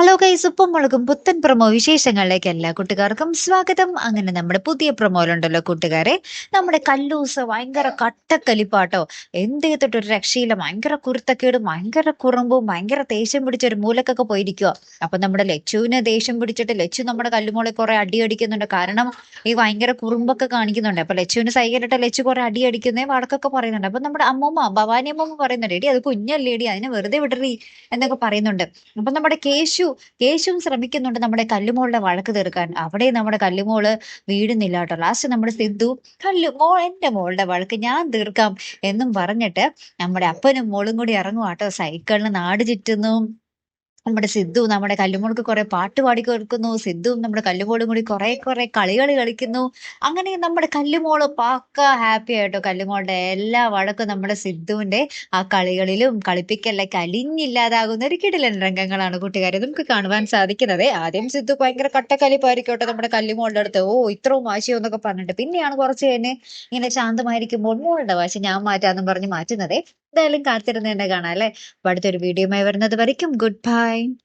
Hello guys ഉപ്പും മുളകും പുത്തൻ പ്രൊമോ വിശേഷങ്ങളിലേക്ക് എല്ലാ കൂട്ടുകാർക്കും സ്വാഗതം. അങ്ങനെ നമ്മുടെ പുതിയ പ്രൊമോയിലുണ്ടല്ലോ കൂട്ടുകാരെ. നമ്മുടെ കല്ലൂസ് ഭയങ്കര കട്ടക്കലിപ്പാട്ടോ. എന്ത് ചെയ്തിട്ട് ഒരു രക്ഷയില്ല. ഭയങ്കര കുരുത്തക്കേടും ഭയങ്കര കുറുമ്പും ഭയങ്കര ദേഷ്യം പിടിച്ച ഒരു മൂലക്കൊക്കെ പോയിരിക്കുക. അപ്പൊ നമ്മുടെ ലച്ചുവിന് ദേഷ്യം പിടിച്ചിട്ട് ലച്ചു നമ്മുടെ കല്ലുമോളെ കുറെ അടി അടിക്കുന്നുണ്ട്. കാരണം ഈ ഭയങ്കര കുറുമ്പൊക്കെ കാണിക്കുന്നുണ്ട്. അപ്പൊ ലച്ചുവിന് സൈകരിട്ട ലച്ചു കുറെ അടി അടിക്കുന്നേ വടക്കൊക്കെ പറയുന്നുണ്ട്. അപ്പൊ നമ്മുടെ അമ്മൂമ്മ ഭവാനി അമ്മൂമ്മ പറയുന്നുണ്ട് എടി അത് കുഞ്ഞല്ലേടി അതിനെ വെറുതെ വിടറി എന്നൊക്കെ പറയുന്നുണ്ട്. അപ്പൊ നമ്മുടെ കേശു കേശുവും ശ്രമിക്കുന്നുണ്ട് നമ്മുടെ കല്ലുമോളുടെ വഴക്ക് തീർക്കാൻ. അവിടെ നമ്മുടെ കല്ലുമോൾ വീടുന്നില്ല കേട്ടോ. ലാസ്റ്റ് നമ്മുടെ സിദ്ധു കല്ലുമോൾ എന്റെ മോളുടെ വഴക്ക് ഞാൻ തീർക്കാം എന്നും പറഞ്ഞിട്ട് നമ്മുടെ അപ്പനും മോളും കൂടി ഇറങ്ങുവാട്ടോ സൈക്കിളിന് നാട് ചുറ്റുന്നു. നമ്മുടെ സിദ്ധു നമ്മുടെ കല്ലുമോൾക്ക് കുറെ പാട്ട് പാടി കൊടുക്കുന്നു സിദ്ധുവും നമ്മുടെ കല്ലുമോളും കൂടി കുറെ കുറെ കളികൾ കളിക്കുന്നു. അങ്ങനെ നമ്മുടെ കല്ലുമോൾ പക്ക ഹാപ്പി ആയിട്ടോ? കല്ലുമോളുടെ എല്ലാ വഴക്കും നമ്മുടെ സിദ്ധുവിന്റെ ആ കളികളിലും കളിപ്പിക്കലൊക്കെ അലിഞ്ഞില്ലാതാകുന്ന ഒരു കിടിലൻ രംഗങ്ങളാണ് കൂട്ടുകാരെ നമുക്ക് കാണുവാൻ സാധിക്കുന്നത്. ആദ്യം സിദ്ധു ഭയങ്കര കട്ടക്കലിപ്പായിരിക്കോട്ടെ നമ്മുടെ കല്ലുമോളുടെ അടുത്ത്. ഓ ഇത്രയും വാശിയോ എന്നൊക്കെ പറഞ്ഞിട്ട്. പിന്നെയാണ് കുറച്ച് കഴിഞ്ഞ് ഇങ്ങനെ ശാന്തമായിരിക്കുമ്പോൾ മോളുടെ വാശി ഞാൻ മാറ്റാന്നും പറഞ്ഞ് മാറ്റുന്നത്. എന്തായാലും കാത്തിരുന്ന് തന്നെ കാണാം അല്ലെ? അടുത്തൊരു വീഡിയോയുമായി വരുന്നത് വരയ്ക്കും. Good bye